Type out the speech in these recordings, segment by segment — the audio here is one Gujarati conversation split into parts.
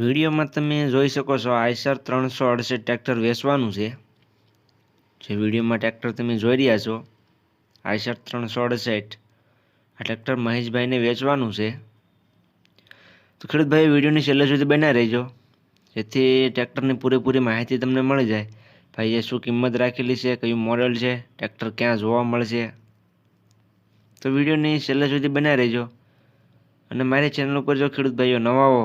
વિડીયોમાં તમે જોઈ શકો છો આઈસર ત્રણસો અડસઠ ટ્રેક્ટર વેચવાનું છે. જે વિડીયોમાં ટ્રેક્ટર તમે જોઈ રહ્યા છો, આઈસર ત્રણસો અડસઠ. આ ટ્રેક્ટર મહેશભાઈને વેચવાનું છે. તો ખેડૂતભાઈ વિડીયોની છેલ્લે સુધી બન્યા રહેજો. જેથી ટ્રેક્ટરની પૂરેપૂરી માહિતી તમને મળી જાય. ભાઈએ શું કિંમત રાખેલી છે, કયું મોડલ છે, ટ્રેક્ટર ક્યાં જોવા મળશે. તો વિડીયોની છેલ્લે સુધી બન્યા રહેજો. અને મારી ચેનલ ઉપર જો ખેડૂત ભાઈઓ નવા હો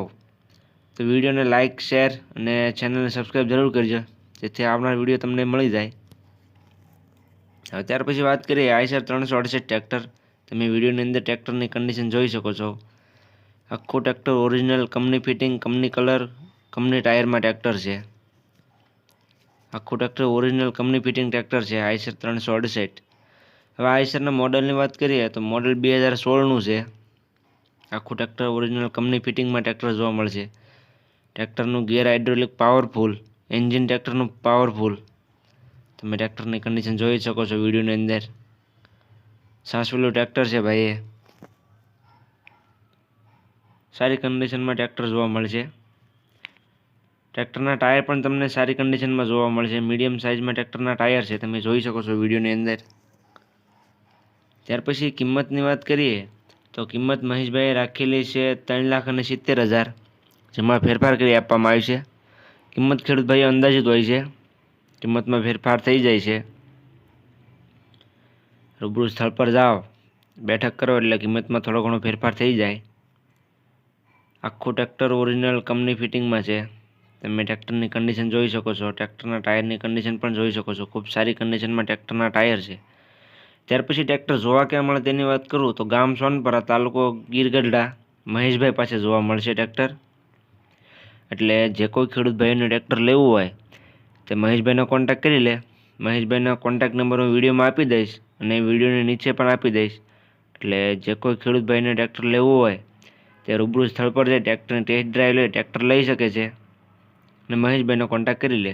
તો વિડીયોને લાઇક શેર અને ચેનલને સબસ્ક્રાઈબ જરૂર કરજો, જેથી આવનાર વીડિયો તમને મળી જાય. હવે ત્યાર પછી વાત કરીએ આઈસર ત્રણસો અડસઠ ટ્રેક્ટર. તમે વિડીયોની અંદર ટ્રેક્ટરની કન્ડિશન જોઈ શકો છો. આખું tractor original company fitting company colour company ટાયરમાં tractor છે. આખું tractor original company fitting tractor છે આઈસર ત્રણસો અડસઠ. હવે આઈસરના મોડલની વાત કરીએ તો મોડલ બે હજાર સોળનું છે. આખું ટ્રેક્ટર ઓરિજિનલ કંપની ફિટિંગમાં ટ્રેક્ટર જોવા મળશે. ટ્રેક્ટરનું ગિયર હાઇડ્રોલિક પાવરફુલ એન્જિન ટ્રેક્ટરનું પાવરફુલ તમે ટ્રેક્ટરની કન્ડિશન જોઈ શકો છો વિડીયોની અંદર. સાસવેલું ટ્રેક્ટર છે ભાઈ એ. સારી કન્ડિશનમાં ટ્રેક્ટર જોવા મળશે. ટ્રેક્ટરના ટાયર પણ તમને સારી કન્ડિશનમાં જોવા મળશે. મીડિયમ સાઇઝમાં ટ્રેક્ટરના ટાયર છે, તમે જોઈ શકો છો વિડીયોની અંદર. ત્યાર પછી કિંમતની વાત કરીએ, તો કિંમત મહેશભાઈએ રાખેલી છે ત્રણ લાખ અને સિત્તેર હજાર. જેમાં ફેરફાર કરી આપવામાં આવી છે. કિંમત ખેડૂત ભાઈઓ અંદાજિત હોય છે. કિંમતમાં ફેરફાર થઈ જાય છે. રૂબરૂ સ્થળ પર જાઓ. બેઠક કરો એટલે કિંમતમાં થોડો ઘણો ફેરફાર થઈ જાય. આખું ટ્રેક્ટર ઓરિજિનલ કંપની ફિટિંગમાં છે. તમે ટ્રેક્ટરની કન્ડિશન જોઈ શકો છો. ટ્રેક્ટરના ટાયરની કન્ડિશન પણ જોઈ શકો છો. ખૂબ સારી કન્ડિશનમાં ટ્રેક્ટરના ટાયર છે. ત્યાર પછી ટ્રેક્ટર જોવા ક્યાં મળે તેની વાત કરું તો ગામ સોનપરા તાલુકો ગીરગઢડા. મહેશભાઈ પાસે જોવા મળશે ટ્રેક્ટર. એટલે જે કોઈ ખેડૂત ભાઈઓને ટ્રેક્ટર લેવું હોય, તે મહેશભાઈનો કોન્ટેક્ટ કરી લે. મહેશભાઈનો કોન્ટેક નંબર હું વિડીયોમાં આપી દઈશ અને વિડીયોની નીચે પણ આપી દઈશ. એટલે જે કોઈ ખેડૂત ભાઈને ટ્રેક્ટર લેવું હોય, તે રૂબરૂ સ્થળ પર જઈ ટ્રેક્ટરની ટેસ્ટ ડ્રાઈવ લઈ ટ્રેક્ટર લઈ શકે છે અને મહેશભાઈનો કોન્ટેક્ટ કરી લે.